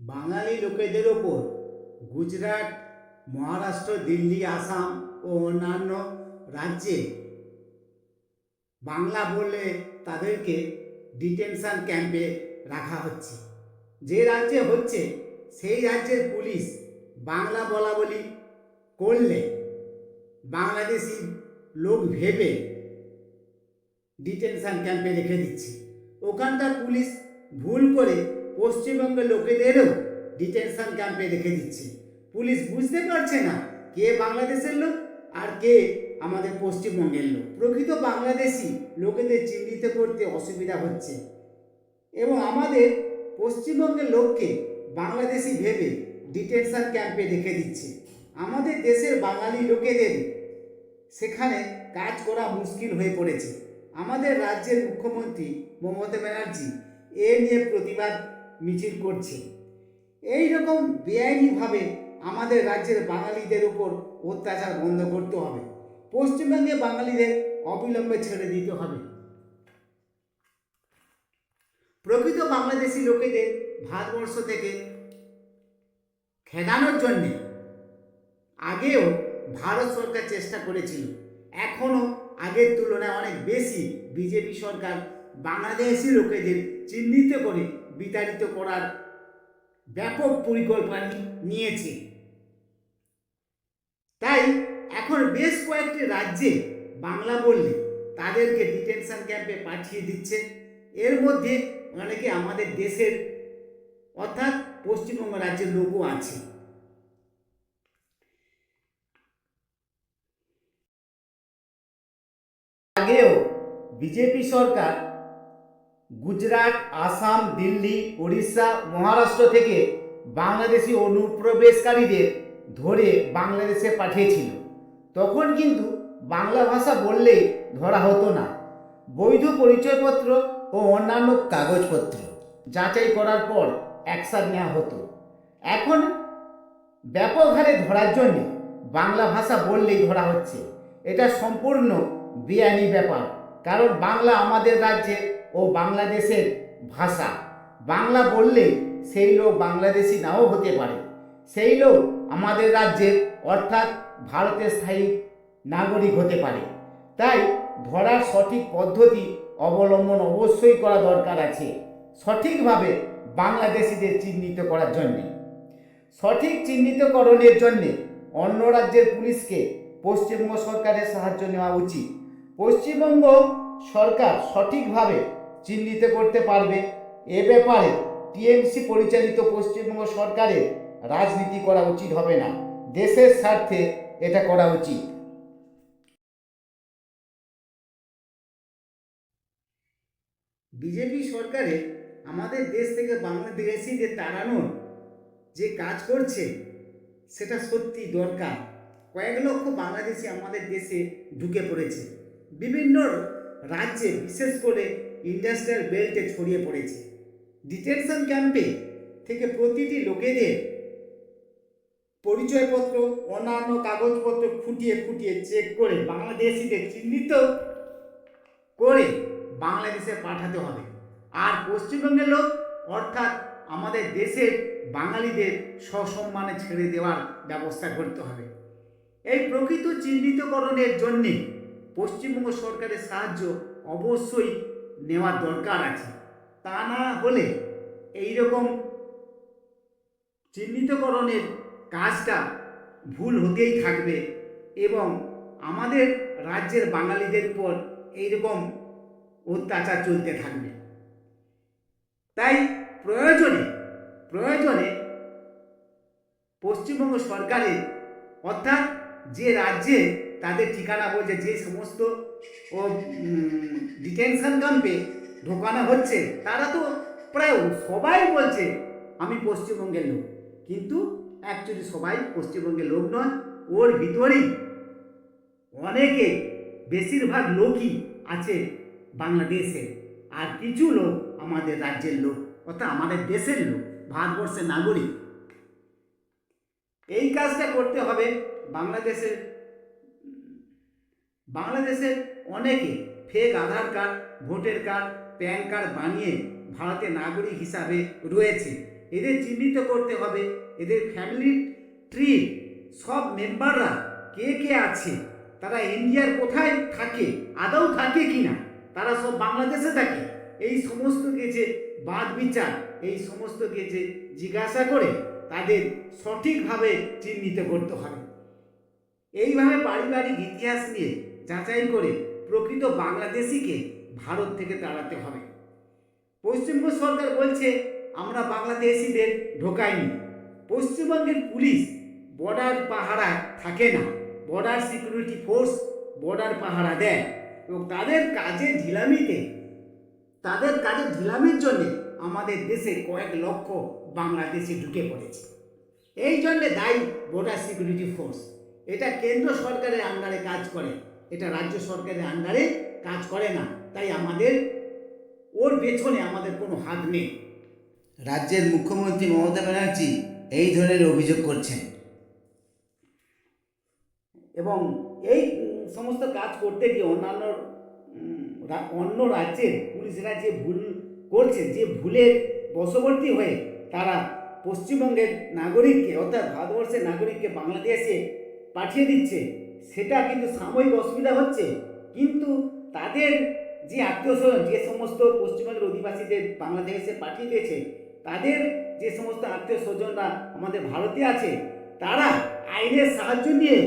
বাঙালি লোকেদের ওপর গুজরাট, মহারাষ্ট্র, দিল্লি, আসাম ও অন্যান্য রাজ্যে বাংলা বললে তাদেরকে ডিটেনশন ক্যাম্পে রাখা হচ্ছে। যে রাজ্যে হচ্ছে, সেই রাজ্যের পুলিশ বাংলা বলা বলি করলে বাংলাদেশি লোক ভেবে ডিটেনশন ক্যাম্পে রেখে দিচ্ছে। ওখানকার পুলিশ ভুল করে পশ্চিমবঙ্গের লোকেদেরও ডিটেনশন ক্যাম্পে রেখে দিচ্ছে। পুলিশ বুঝতে পারছে না কে বাংলাদেশের লোক আর কে আমাদের পশ্চিমবঙ্গের লোক। প্রকৃত বাংলাদেশি লোকেদের চিহ্নিত করতে অসুবিধা হচ্ছে। এবং আমাদের পশ্চিমবঙ্গের লোককে বাংলাদেশি ভেবে ডিটেনশন ক্যাম্পে রেখে দিচ্ছে। আমাদের দেশের বাঙালি লোকেদের সেখানে কাজ করা মুশকিল হয়ে পড়েছে। আমাদের রাজ্যের মুখ্যমন্ত্রী মমতা ব্যানার্জি এ নিয়ে প্রতিবাদ মিছিল করছে। এই রকম বেআইনিভাবে আমাদের রাজ্যের বাঙালিদের উপর অত্যাচার বন্ধ করতে হবে। পশ্চিমবঙ্গে বাঙালিদের অবিলম্বে ছেড়ে দিতে হবে। প্রকৃত বাংলাদেশি লোকেদের ভারতবর্ষ থেকে খেদানোর জন্যে আগেও ভারত সরকার চেষ্টা করেছিল। এখনও আগের তুলনায় অনেক বেশি বিজেপি সরকার বাংলাদেশি লোকেদের চিহ্নিত করে বিতাড়িত করার ব্যাপক পরিকল্পনা নিয়েছে। তাই এখন বেশ কয়েকটি রাজ্যে বাংলা বললে তাদেরকে ডিটেনশন ক্যাম্পে পাঠিয়ে দিচ্ছে। এর মধ্যে অনেকে আমাদের দেশের অর্থাৎ পশ্চিমবঙ্গ রাজ্যের লোকও আছে। আগেও বিজেপি সরকার গুজরাট, আসাম, দিল্লি উড়িষ্যা মহারাষ্ট্র থেকে বাংলাদেশি অনুপ্রবেশকারীদের ধরে বাংলাদেশে পাঠিয়েছিল। তখন কিন্তু বাংলা ভাষা বললেই ধরা হতো না। বৈধ পরিচয়পত্র ও অন্যান্য কাগজপত্র যাচাই করার পর অ্যাকশন নেওয়া হতো। এখন ব্যাপক হারে ধরার জন্য বাংলা ভাষা বললেই ধরা হচ্ছে। এটা সম্পূর্ণ বেআইনি ব্যাপার। কারণ বাংলা আমাদের রাজ্যে ও বাংলাদেশের ভাষা। বাংলা বললে সেই লোক বাংলাদেশি নাও হতে পারে। সেই লোক আমাদের রাজ্যের অর্থাৎ ভারতের স্থায়ী নাগরিক হতে পারে। তাই ধরার সঠিক পদ্ধতি অবলম্বন অবশ্যই করা দরকার আছে সঠিকভাবে বাংলাদেশিদের চিহ্নিত করার জন্যে। সঠিক চিহ্নিতকরণের জন্যে অন্য রাজ্যের পুলিশকে পশ্চিমবঙ্গ সরকারের সাহায্য নেওয়া উচিত। পশ্চিমবঙ্গ সরকার সঠিকভাবে চিহ্নিত করতে পারবে। এ ব্যাপারে টিএমসি পরিচালিত পশ্চিমবঙ্গ সরকারের রাজনীতি করা উচিত হবে না। দেশের স্বার্থে এটা করা উচিত। বিজেপি সরকারে আমাদের দেশ থেকে বাংলাদেশিদের তাড়ানোর যে কাজ করছে, সেটা সত্যি দরকার। কয়েক লক্ষ বাংলাদেশি আমাদের দেশে ঢুকে পড়েছে। বিভিন্ন রাজ্যে বিশেষ করে ইন্ডাস্ট্রিয়াল বেল্টে ছড়িয়ে পড়েছে। ডিটেনশন ক্যাম্পে থেকে প্রতিটি লোকেদের পরিচয়পত্র, অন্যান্য কাগজপত্র খুঁটিয়ে খুঁটিয়ে চেক করে বাংলাদেশিদের চিহ্নিত করে বাংলাদেশে পাঠাতে হবে। আর পশ্চিমবঙ্গের লোক, অর্থাৎ আমাদের দেশের বাঙালিদের সসম্মানে ছেড়ে দেওয়ার ব্যবস্থা করতে হবে। এই প্রকৃত চিহ্নিতকরণের জন্যে পশ্চিমবঙ্গ সরকারের সাহায্য অবশ্যই নেওয়ার দরকার আছে। তা না হলে এই রকম চিহ্নিতকরণের কাজটা ভুল হতেই থাকবে এবং আমাদের রাজ্যের বাঙালিদের উপর এইরকম অত্যাচার চলতে থাকবে। তাই প্রয়োজনে প্রয়োজনে পশ্চিমবঙ্গ সরকারের, অর্থাৎ যে রাজ্যে তাদের ঠিকানা বলছে, যে সমস্ত ডিটেনশন ক্যাম্পে ঢোকানো হচ্ছে, তারা তো প্রায় সবাই বলছে, আমি পশ্চিমবঙ্গের লোক। কিন্তু অ্যাকচুয়ালি সবাই পশ্চিমবঙ্গের লোক নয়, ওর ভিতরেই অনেকে বেশিরভাগ লোকই আছে বাংলাদেশে। আর কিছু লোক আমাদের রাজ্যের লোক, অর্থাৎ আমাদের দেশের লোক, ভারতবর্ষের নাগরিক। এই কাজটা করতে হবে বাংলাদেশের বাংলাদেশের অনেকে fake Aadhaar card, voter card, PAN card বানিয়ে ভারতের নাগরিক হিসাবে রয়েছে। এদের চিহ্নিত করতে হবে। এদের ফ্যামিলি ট্রি সব মেম্বাররা কে কে আছে? তারা ইন্ডিয়ার কোথায় থাকে? আদৌ থাকে কি না তারা সব বাংলাদেশে থাকে? এই সমস্ত কিছু বাদ বিচার। এই সমস্ত কিছু জিজ্ঞাসা করে তাদের সঠিকভাবে চিহ্নিত করতে হবে। এইভাবে পারিবারিক ইতিহাস নিয়ে যাচাই করে প্রকৃত বাংলাদেশিকে ভারত থেকে তাড়াতে হবে। পশ্চিমবঙ্গ সরকার বলছে, আমরা বাংলাদেশিদের ঢোকাইনি। পশ্চিমবঙ্গের পুলিশ বর্ডার পাহারা থাকে না। বর্ডার সিকিউরিটি ফোর্স বর্ডার পাহারা দেয়। এবং তাদের কাজে ঢিলামিতে, তাদের কাজে ঢিলামির জন্যে আমাদের দেশে কয়েক লক্ষ বাংলাদেশি ঢুকে পড়েছে। এই জন্যে দায়ী বর্ডার সিকিউরিটি ফোর্স। এটা কেন্দ্র সরকারের আন্ডারে কাজ করে। এটা রাজ্য সরকারের আন্ডারে কাজ করে না। তাই আমাদের ওর পেছনে আমাদের কোনো হাত নেই। রাজ্যের মুখ্যমন্ত্রী মমতা ব্যানার্জি এই ধরনের অভিযোগ করছেন। এবং এই সমস্ত কাজ করতে গিয়ে অন্যান্য অন্য রাজ্যের পুলিশরা যে ভুল করছে যে ভুলের বশবর্তী হয়ে তারা পশ্চিমবঙ্গের নাগরিককে অর্থাৎ ভারতবর্ষের নাগরিককে বাংলাদেশে পাঠিয়ে দিচ্ছে। সেটা কিন্তু সাময়িক অসুবিধা হচ্ছে। কিন্তু তাদের যে আত্মীয় স্বজন, যে সমস্ত পশ্চিমবঙ্গের অধিবাসীদের বাংলাদেশে পাঠিয়ে দিয়েছে তাদের যে সমস্ত আত্মীয় স্বজনরা আমাদের ভারতে আছে, তারা আইনের সাহায্য নিয়ে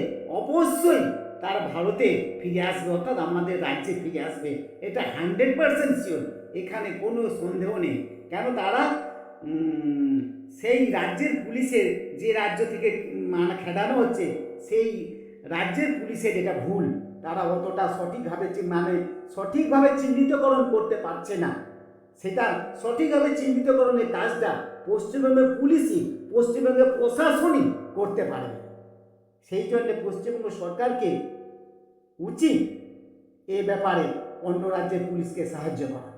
অবশ্যই তার ভারতে ফিরে আসবে, অর্থাৎ আমাদের রাজ্যে ফিরে আসবে। এটা হান্ড্রেড পার্সেন্ট শিওর, এখানে কোনো সন্দেহ নেই। কেন তারা সেই রাজ্যের পুলিশের যে রাজ্য থেকে মানে খেদানো হচ্ছে, সেই রাজ্যের পুলিশের এটা ভুল, তারা অতটা সঠিকভাবে মানে সঠিকভাবে চিহ্নিতকরণ করতে পারছে না। সেটা সঠিকভাবে চিহ্নিতকরণের কাজটা পশ্চিমবঙ্গের পুলিশই পশ্চিমবঙ্গের প্রশাসনই করতে পারে। সেই জন্য পশ্চিমবঙ্গ সরকারকে উচিত এ ব্যাপারে অন্য রাজ্যের পুলিশকে সাহায্য করা।